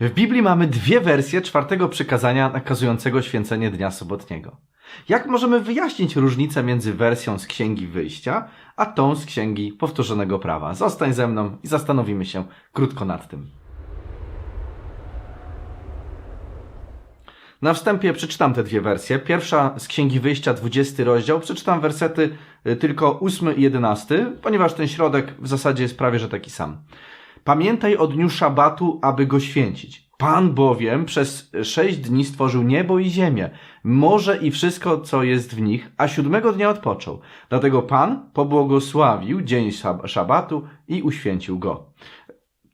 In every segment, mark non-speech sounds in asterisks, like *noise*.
W Biblii mamy dwie wersje czwartego przykazania nakazującego święcenie dnia sobotniego. Jak możemy wyjaśnić różnicę między wersją z Księgi Wyjścia, a tą z Księgi Powtórzonego Prawa? Zostań ze mną i zastanowimy się krótko nad tym. Na wstępie przeczytam te dwie wersje. Pierwsza z Księgi Wyjścia, 20 rozdział. Przeczytam wersety y, tylko 8 i 11, ponieważ ten środek w zasadzie jest prawie że taki sam. Pamiętaj o dniu szabatu, aby go święcić. Pan bowiem przez sześć dni stworzył niebo i ziemię, morze i wszystko, co jest w nich, a siódmego dnia odpoczął. Dlatego Pan pobłogosławił dzień szab- szabatu i uświęcił go.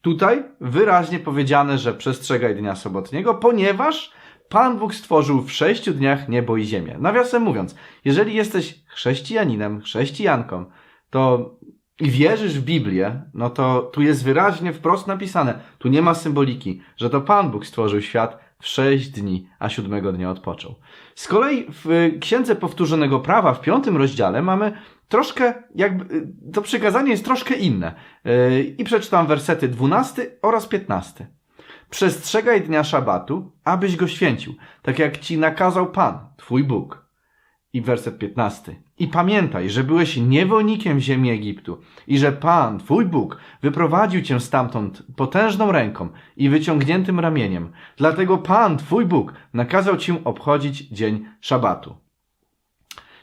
Tutaj wyraźnie powiedziane, że przestrzegaj dnia sobotniego, ponieważ Pan Bóg stworzył w sześciu dniach niebo i ziemię. Nawiasem mówiąc, jeżeli jesteś chrześcijaninem, chrześcijanką, to i wierzysz w Biblię, no to tu jest wyraźnie wprost napisane, tu nie ma symboliki, że to Pan Bóg stworzył świat w sześć dni, a siódmego dnia odpoczął. Z kolei w Księdze Powtórzonego Prawa w piątym rozdziale mamy troszkę, jakby, to przykazanie jest troszkę inne. Yy, I przeczytam wersety 12 oraz 15. Przestrzegaj dnia szabatu, abyś go święcił, tak jak ci nakazał Pan, twój Bóg. I werset 15. I pamiętaj, że byłeś niewolnikiem ziemi Egiptu i że Pan, twój Bóg, wyprowadził cię stamtąd potężną ręką i wyciągniętym ramieniem. Dlatego Pan, twój Bóg, nakazał ci obchodzić dzień szabatu.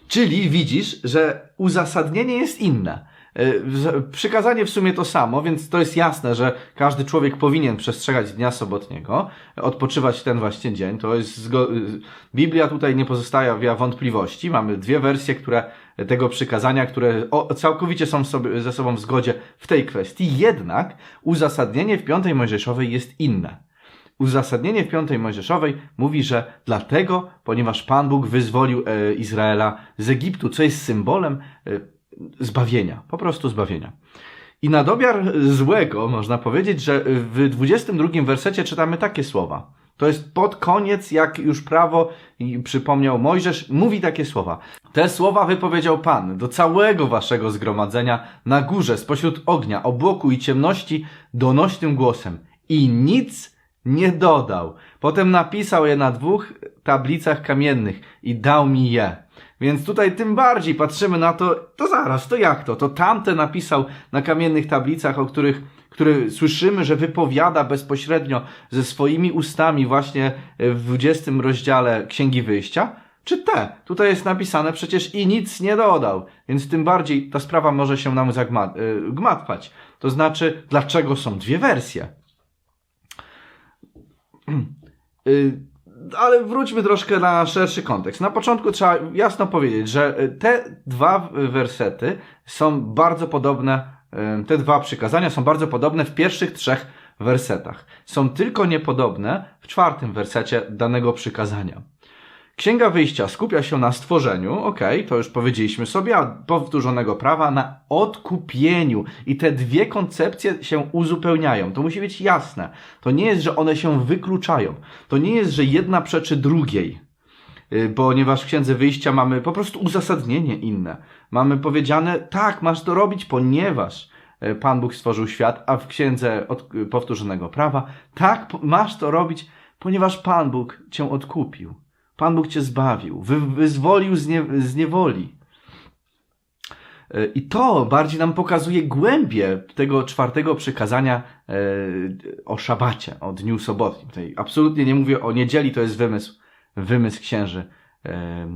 Czyli widzisz, że uzasadnienie jest inne. E, Przykazanie w sumie to samo, więc to jest jasne, że każdy człowiek powinien przestrzegać dnia sobotniego, odpoczywać ten właśnie dzień. To jest y, Biblia tutaj nie pozostawia wątpliwości. Mamy dwie wersje, które tego przykazania, które całkowicie są sobie, ze sobą w zgodzie w tej kwestii. Jednak uzasadnienie w piątej Mojżeszowej jest inne. Uzasadnienie w piątej Mojżeszowej mówi, że dlatego, ponieważ Pan Bóg wyzwolił e, Izraela z Egiptu, co jest symbolem e, zbawienia, po prostu zbawienia. I na domiar złego można powiedzieć, że w 22 wersecie czytamy takie słowa. To jest pod koniec, jak już prawo przypomniał Mojżesz, mówi takie słowa. Te słowa wypowiedział Pan do całego waszego zgromadzenia na górze, spośród ognia, obłoku i ciemności, donośnym głosem. I nic nie dodał. Potem napisał je na dwóch tablicach kamiennych i dał mi je. Więc tutaj tym bardziej patrzymy na to, to zaraz, to jak to? To tamte napisał na kamiennych tablicach, o których, które słyszymy, że wypowiada bezpośrednio ze swoimi ustami właśnie w 20 rozdziale Księgi Wyjścia? Czy te? Tutaj jest napisane przecież i nic nie dodał, więc tym bardziej ta sprawa może się nam zagmatwać. To znaczy, dlaczego są dwie wersje? *clears throat* Ale wróćmy troszkę na szerszy kontekst. Na początku trzeba jasno powiedzieć, że y, te dwa wersety są bardzo podobne, y, te dwa przykazania są bardzo podobne w pierwszych trzech wersetach. Są tylko niepodobne w czwartym wersecie danego przykazania. Księga Wyjścia skupia się na stworzeniu, okej, to już powiedzieliśmy sobie, a powtórzonego prawa na odkupieniu. I te dwie koncepcje się uzupełniają. To musi być jasne. To nie jest, że one się wykluczają. To nie jest, że jedna przeczy drugiej. Y, Ponieważ w Księdze Wyjścia mamy po prostu uzasadnienie inne. Mamy powiedziane, tak, masz to robić, ponieważ y, Pan Bóg stworzył świat, a w Księdze y, Powtórzonego Prawa, tak, masz to robić, ponieważ Pan Bóg cię odkupił. Pan Bóg cię zbawił, wy, wyzwolił z, nie, z niewoli. E, I to bardziej nam pokazuje głębię tego czwartego przykazania e, o szabacie, o dniu sobotnim. Tutaj absolutnie nie mówię o niedzieli, to jest wymysł, wymysł księży, e,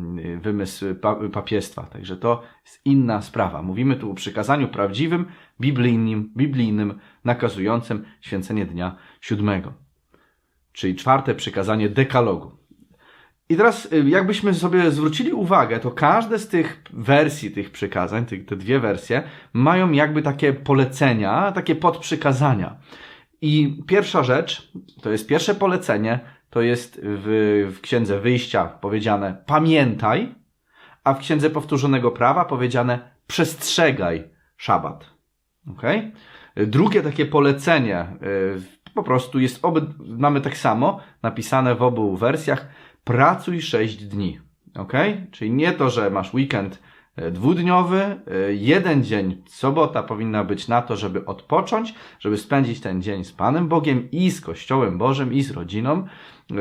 wymysł pa, papiestwa. Także to jest inna sprawa. Mówimy tu o przykazaniu prawdziwym, biblijnym, biblijnym, nakazującym święcenie dnia siódmego. Czyli czwarte przykazanie dekalogu. I teraz, y, jakbyśmy sobie zwrócili uwagę, to każde z tych wersji, tych przykazań, te dwie wersje, mają jakby takie polecenia, takie podprzykazania. I pierwsza rzecz, to jest pierwsze polecenie, to jest w, w Księdze Wyjścia powiedziane pamiętaj, a w Księdze Powtórzonego Prawa powiedziane przestrzegaj szabat. Okay? Drugie takie polecenie, y, po prostu jest, mamy tak samo napisane w obu wersjach, pracuj 6 dni. Ok? Czyli nie to, że masz weekend e, dwudniowy, e, jeden dzień, sobota powinna być na to, żeby odpocząć, żeby spędzić ten dzień z Panem Bogiem i z Kościołem Bożym i z rodziną, e,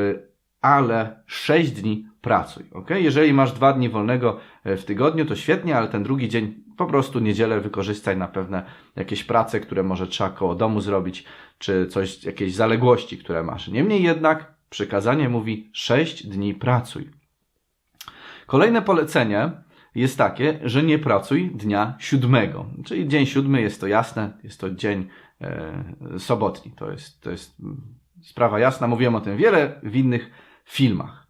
ale sześć dni pracuj, ok? Jeżeli masz dwa dni wolnego w tygodniu, to świetnie, ale ten drugi dzień po prostu niedzielę wykorzystaj na pewne jakieś prace, które może trzeba koło domu zrobić, czy coś, jakieś zaległości, które masz. Niemniej jednak przykazanie mówi sześć dni pracuj. Kolejne polecenie jest takie, że nie pracuj dnia siódmego. Czyli dzień siódmy jest to jasne, jest to dzień e, sobotni. To jest, to jest sprawa jasna. Mówiłem o tym wiele w innych filmach.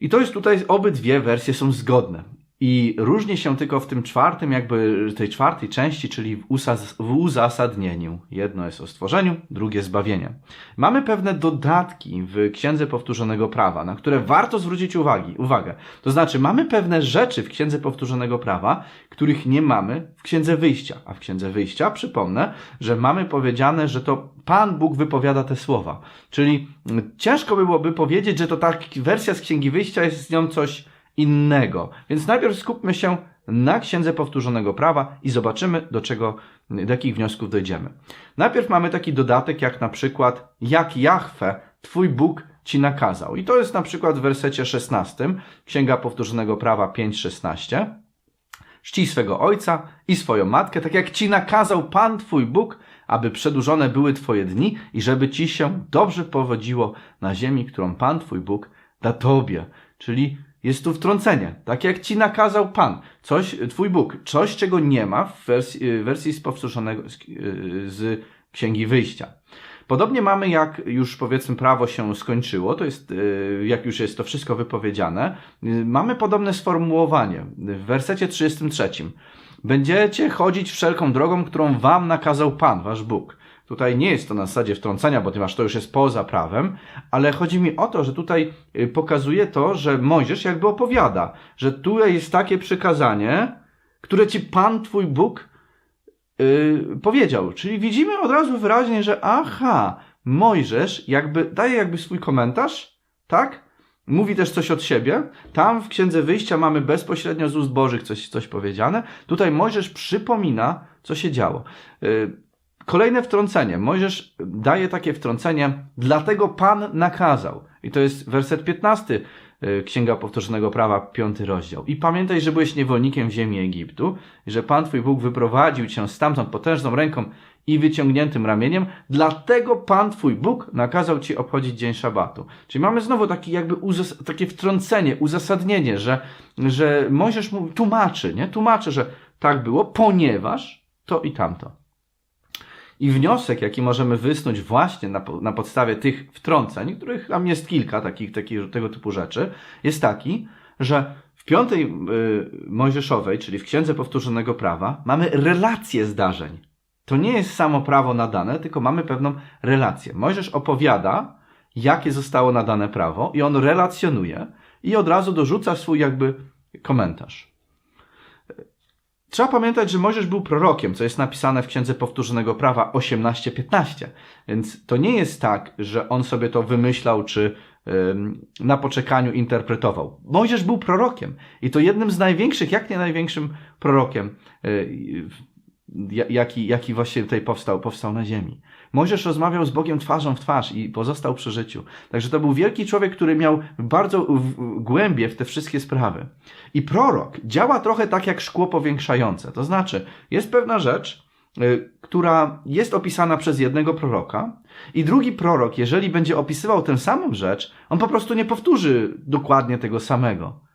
I to jest tutaj, obydwie wersje są zgodne. I różni się tylko w tym czwartym, jakby tej czwartej części, czyli w, w uzasadnieniu. Jedno jest o stworzeniu, drugie zbawienie. Mamy pewne dodatki w Księdze Powtórzonego Prawa, na które warto zwrócić uwagi, uwagę. To znaczy, mamy pewne rzeczy w Księdze Powtórzonego Prawa, których nie mamy w Księdze Wyjścia. A w Księdze Wyjścia, przypomnę, że mamy powiedziane, że to Pan Bóg wypowiada te słowa. Czyli ciężko by byłoby powiedzieć, że to ta wersja z Księgi Wyjścia jest z nią coś innego. Więc najpierw skupmy się na Księdze Powtórzonego Prawa i zobaczymy, do czego, do jakich wniosków dojdziemy. Najpierw mamy taki dodatek, jak na przykład, jak Jahwe, Twój Bóg, Ci nakazał. I to jest na przykład w wersecie 16, Księga Powtórzonego Prawa 5:16. Czcij swego ojca i swoją matkę, tak jak Ci nakazał Pan Twój Bóg, aby przedłużone były Twoje dni i żeby Ci się dobrze powodziło na ziemi, którą Pan Twój Bóg da Tobie. Czyli jest tu wtrącenie, tak jak ci nakazał Pan, coś, Twój Bóg, coś, czego nie ma w wersji, y, wersji z powtórzonego z, y, z Księgi Wyjścia. Podobnie mamy, jak już powiedzmy prawo się skończyło, to jest, y, jak już jest to wszystko wypowiedziane, mamy podobne sformułowanie w wersecie 33. Będziecie chodzić wszelką drogą, którą wam nakazał Pan, wasz Bóg. Tutaj nie jest to na zasadzie wtrącenia, bo ponieważ to już jest poza prawem, ale chodzi mi o to, że tutaj y, pokazuje to, że Mojżesz jakby opowiada, że tu jest takie przykazanie, które ci Pan, Twój Bóg yy, powiedział. Czyli widzimy od razu wyraźnie, że aha, Mojżesz jakby daje jakby swój komentarz, tak? Mówi też coś od siebie. Tam w Księdze Wyjścia mamy bezpośrednio z ust Bożych coś, coś powiedziane. Tutaj Mojżesz przypomina, co się działo. Yy, Kolejne wtrącenie. Mojżesz daje takie wtrącenie, dlatego Pan nakazał. I to jest werset 15 y, Księga Powtórzonego Prawa, piąty rozdział. I pamiętaj, że byłeś niewolnikiem w ziemi Egiptu, że Pan Twój Bóg wyprowadził cię stamtąd potężną ręką i wyciągniętym ramieniem, dlatego Pan Twój Bóg nakazał Ci obchodzić dzień szabatu. Czyli mamy znowu taki jakby takie wtrącenie, uzasadnienie, że, że Mojżesz mu tłumaczy, nie? Tłumaczy, że tak było, ponieważ to i tamto. I wniosek, jaki możemy wysnuć właśnie na, na podstawie tych wtrąceń, których tam jest kilka takich, takich tego typu rzeczy, jest taki, że w piątej y, Mojżeszowej, czyli w Księdze Powtórzonego Prawa, mamy relację zdarzeń. To nie jest samo prawo nadane, tylko mamy pewną relację. Mojżesz opowiada, jakie zostało nadane prawo i on relacjonuje i od razu dorzuca swój jakby komentarz. Trzeba pamiętać, że Mojżesz był prorokiem, co jest napisane w Księdze Powtórzonego Prawa 18-15. Więc to nie jest tak, że on sobie to wymyślał, czy na poczekaniu interpretował. Mojżesz był prorokiem i to jednym z największych, jak nie największym prorokiem, y, jaki, jaki właśnie tutaj powstał, powstał na ziemi. Mojżesz rozmawiał z Bogiem twarzą w twarz i pozostał przy życiu. Także to był wielki człowiek, który miał bardzo głębie w te wszystkie sprawy. I prorok działa trochę tak jak szkło powiększające. To znaczy, jest pewna rzecz, y, która jest opisana przez jednego proroka, i drugi prorok, jeżeli będzie opisywał tę samą rzecz, on po prostu nie powtórzy dokładnie tego samego.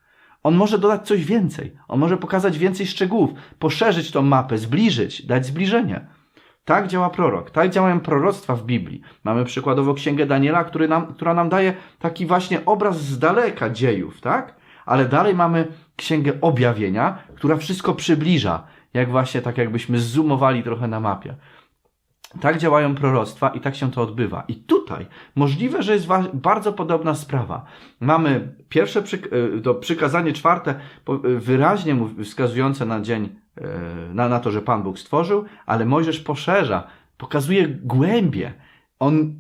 On może dodać coś więcej. On może pokazać więcej szczegółów, poszerzyć tą mapę, zbliżyć, dać zbliżenie. Tak działa prorok, tak działają proroctwa w Biblii. Mamy przykładowo księgę Daniela, który nam, która nam daje taki właśnie obraz z daleka dziejów, tak? Ale dalej mamy księgę objawienia, która wszystko przybliża, jak właśnie tak jakbyśmy zoomowali trochę na mapie. Tak działają proroctwa i tak się to odbywa. I tutaj możliwe, że jest bardzo podobna sprawa. Mamy pierwsze e, to przykazanie czwarte e, wyraźnie wskazujące na dzień, e, na, na to, że Pan Bóg stworzył, ale Mojżesz poszerza, pokazuje głębie. On,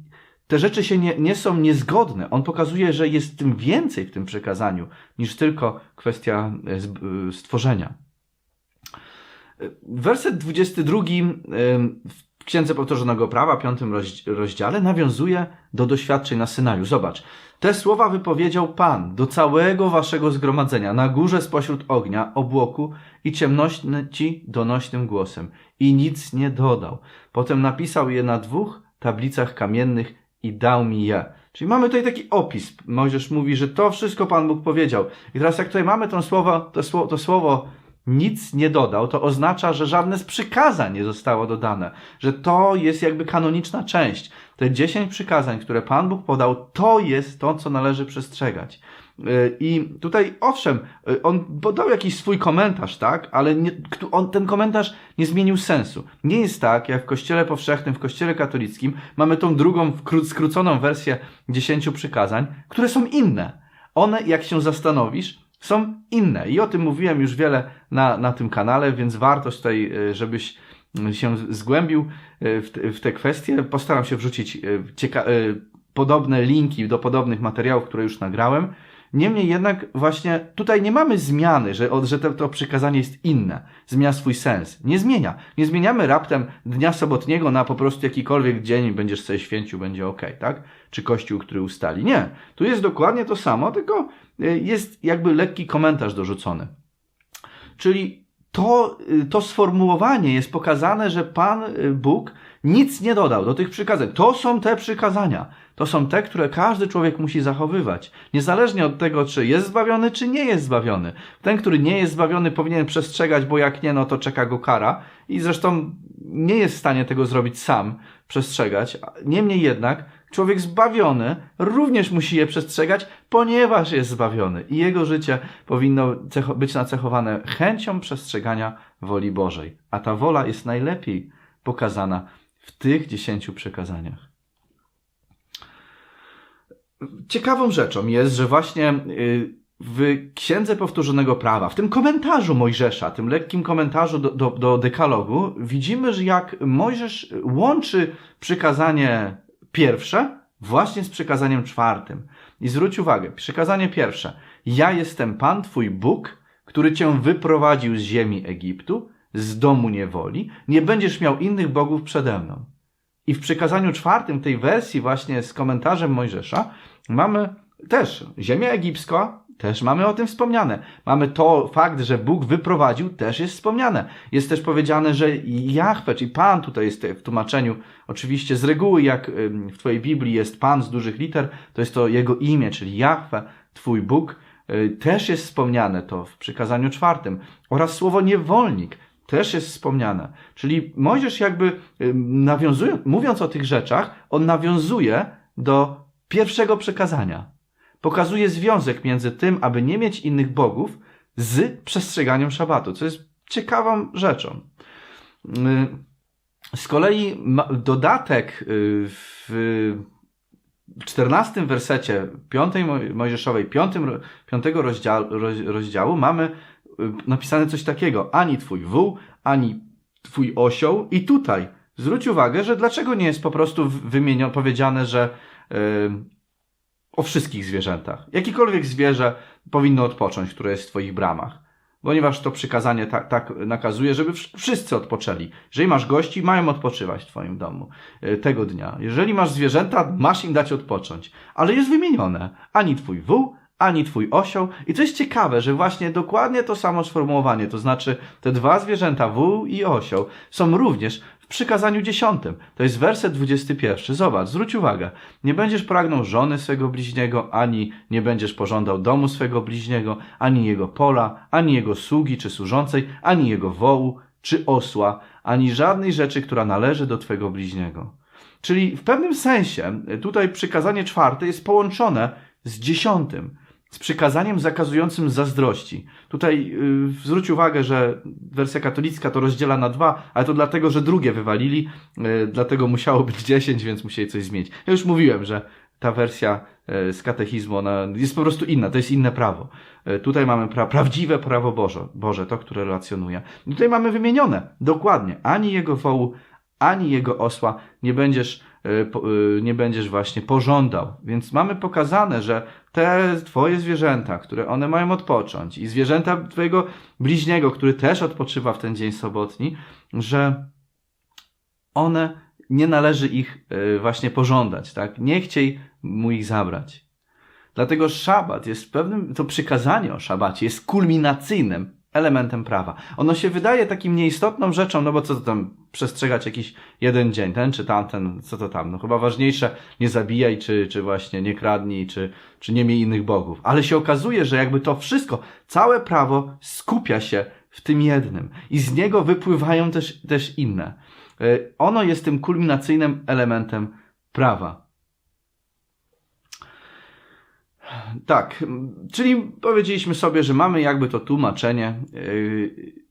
te rzeczy się nie, nie są niezgodne. On pokazuje, że jest tym więcej w tym przykazaniu niż tylko kwestia stworzenia. Werset 22 ym, Księdze Powtórzonego Prawa, piątym rozd- rozdziale, nawiązuje do doświadczeń na Synaju. Zobacz. Te słowa wypowiedział Pan do całego waszego zgromadzenia na górze spośród ognia, obłoku i ciemności donośnym głosem. I nic nie dodał. Potem napisał je na dwóch tablicach kamiennych i dał mi je. Czyli mamy tutaj taki opis. Mojżesz mówi, że to wszystko Pan Bóg powiedział. I teraz jak tutaj mamy to słowo, to słowo, to słowo nic nie dodał, to oznacza, że żadne z przykazań nie zostało dodane. Że to jest jakby kanoniczna część. Te dziesięć przykazań, które Pan Bóg podał, to jest to, co należy przestrzegać. Yy, I tutaj, owszem, yy, on podał jakiś swój komentarz, tak? Ale nie, on, ten komentarz nie zmienił sensu. Nie jest tak, jak w Kościele Powszechnym, w Kościele Katolickim mamy tą drugą, skróconą wersję dziesięciu przykazań, które są inne. One, jak się zastanowisz, są inne. I o tym mówiłem już wiele na, na tym kanale, więc warto tutaj, y, żebyś się zgłębił y, w, te- w te kwestie. Postaram się wrzucić y, cieka- y, podobne linki do podobnych materiałów, które już nagrałem. Niemniej jednak właśnie tutaj nie mamy zmiany, że, że to, to przykazanie jest inne, zmienia swój sens. Nie zmienia. Nie zmieniamy raptem dnia sobotniego na po prostu jakikolwiek dzień będziesz sobie święcił, będzie ok, tak? Czy kościół, który ustali. Nie. Tu jest dokładnie to samo, tylko y, jest jakby lekki komentarz dorzucony. Czyli to, y, to sformułowanie jest pokazane, że Pan y, Bóg nic nie dodał do tych przykazań. To są te przykazania. To są te, które każdy człowiek musi zachowywać. Niezależnie od tego, czy jest zbawiony, czy nie jest zbawiony. Ten, który nie jest zbawiony, powinien przestrzegać, bo jak nie, no to czeka go kara. I zresztą nie jest w stanie tego zrobić sam, przestrzegać. Niemniej jednak, człowiek zbawiony również musi je przestrzegać, ponieważ jest zbawiony. I jego życie powinno być nacechowane chęcią przestrzegania woli Bożej. A ta wola jest najlepiej pokazana w tych dziesięciu przekazaniach. Ciekawą rzeczą jest, że właśnie y, w Księdze Powtórzonego Prawa, w tym komentarzu Mojżesza, tym lekkim komentarzu do, do, do dekalogu, widzimy, że jak Mojżesz łączy przykazanie pierwsze właśnie z przykazaniem czwartym. I zwróć uwagę, przykazanie pierwsze. Ja jestem Pan, Twój Bóg, który Cię wyprowadził z ziemi Egiptu, z domu niewoli. Nie będziesz miał innych bogów przede mną. I w przykazaniu czwartym tej wersji właśnie z komentarzem Mojżesza mamy też ziemię egipską, też mamy o tym wspomniane. Mamy to fakt, że Bóg wyprowadził, też jest wspomniane. Jest też powiedziane, że Jahwe, czyli Pan tutaj jest w tłumaczeniu, oczywiście z reguły jak w Twojej Biblii jest Pan z dużych liter, to jest to Jego imię, czyli Jahwe, Twój Bóg, y, też jest wspomniane to w przykazaniu czwartym. Oraz słowo niewolnik, też jest wspomniane. Czyli Mojżesz jakby nawiązując, mówiąc o tych rzeczach, on nawiązuje do pierwszego przekazania. Pokazuje związek między tym, aby nie mieć innych bogów, z przestrzeganiem szabatu, co jest ciekawą rzeczą. Z kolei dodatek w 14 wersecie 5 Mojżeszowej, 5, 5 rozdziału, rozdziału mamy napisane coś takiego. Ani twój wół, ani twój osioł. I tutaj zwróć uwagę, że dlaczego nie jest po prostu wymienione, powiedziane, że yy, o wszystkich zwierzętach. Jakikolwiek zwierzę powinno odpocząć, które jest w twoich bramach. Ponieważ to przykazanie tak, tak nakazuje, żeby wszyscy odpoczęli. Jeżeli masz gości, mają odpoczywać w twoim domu yy, tego dnia. Jeżeli masz zwierzęta, masz im dać odpocząć. Ale jest wymienione. Ani twój wół, ani twój osioł. I to jest ciekawe, że właśnie dokładnie to samo sformułowanie, to znaczy te dwa zwierzęta, wół i osioł, są również w przykazaniu dziesiątym. To jest werset 21. Zobacz, zwróć uwagę. Nie będziesz pragnął żony swego bliźniego, ani nie będziesz pożądał domu swego bliźniego, ani jego pola, ani jego sługi czy służącej, ani jego wołu czy osła, ani żadnej rzeczy, która należy do twego bliźniego. Czyli w pewnym sensie tutaj przykazanie czwarte jest połączone z dziesiątym z przykazaniem zakazującym zazdrości. Tutaj yy, zwróć uwagę, że wersja katolicka to rozdziela na dwa, ale to dlatego, że drugie wywalili, yy, dlatego musiało być dziesięć, więc musieli coś zmienić. Ja już mówiłem, że ta wersja yy, z katechizmu ona jest po prostu inna, to jest inne prawo. Yy, tutaj mamy pra prawdziwe prawo Boże, Boże, to, które relacjonuje. I tutaj mamy wymienione dokładnie, ani jego wołu, ani jego osła nie będziesz y, y, nie będziesz właśnie pożądał. Więc mamy pokazane, że te twoje zwierzęta, które one mają odpocząć i zwierzęta twojego bliźniego, który też odpoczywa w ten dzień sobotni, że one nie należy ich y, właśnie pożądać, tak? Nie chciej mu ich zabrać. Dlatego szabat jest pewnym, to przykazanie o szabacie jest kulminacyjnym elementem prawa. Ono się wydaje takim nieistotną rzeczą, no bo co to tam przestrzegać jakiś jeden dzień, ten czy tamten, co to tam, no chyba ważniejsze nie zabijaj, czy, czy właśnie nie kradnij, czy, czy nie miej innych bogów. Ale się okazuje, że jakby to wszystko, całe prawo skupia się w tym jednym i z niego wypływają też, też inne. Y, Ono jest tym kulminacyjnym elementem prawa. Tak, czyli powiedzieliśmy sobie, że mamy jakby to tłumaczenie yy,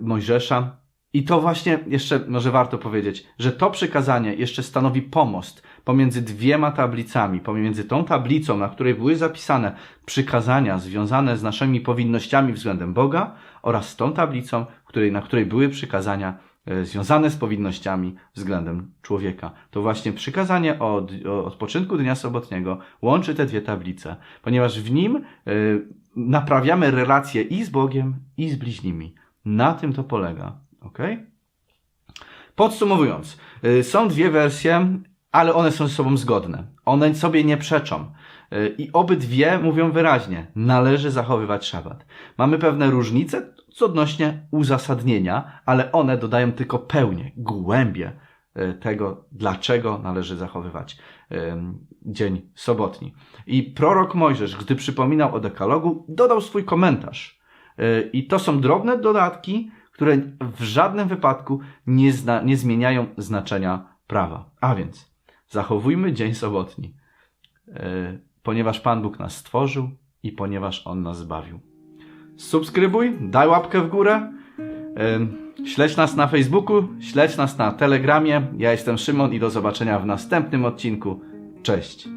Mojżesza. I to właśnie jeszcze może warto powiedzieć, że to przykazanie jeszcze stanowi pomost pomiędzy dwiema tablicami, pomiędzy tą tablicą, na której były zapisane przykazania związane z naszymi powinnościami względem Boga oraz tą tablicą, której, na której były przykazania związane z powinnościami względem człowieka. To właśnie przykazanie od, odpoczynku dnia sobotniego łączy te dwie tablice, ponieważ w nim e, naprawiamy relacje i z Bogiem, i z bliźnimi. Na tym to polega. ok? Podsumowując, y, są dwie wersje, ale one są ze sobą zgodne. One sobie nie przeczą. I obydwie mówią wyraźnie, należy zachowywać szabat. Mamy pewne różnice co odnośnie uzasadnienia, ale one dodają tylko pełnię, głębię y, tego, dlaczego należy zachowywać dzień sobotni. I prorok Mojżesz, gdy przypominał o dekalogu, dodał swój komentarz. Y, I to są drobne dodatki, które w żadnym wypadku nie, zna, nie zmieniają znaczenia prawa. A więc zachowujmy dzień sobotni, y, ponieważ Pan Bóg nas stworzył i ponieważ On nas zbawił. Subskrybuj, daj łapkę w górę. Śledź nas na Facebooku, śledź nas na Telegramie. Ja jestem Szymon i do zobaczenia w następnym odcinku. Cześć.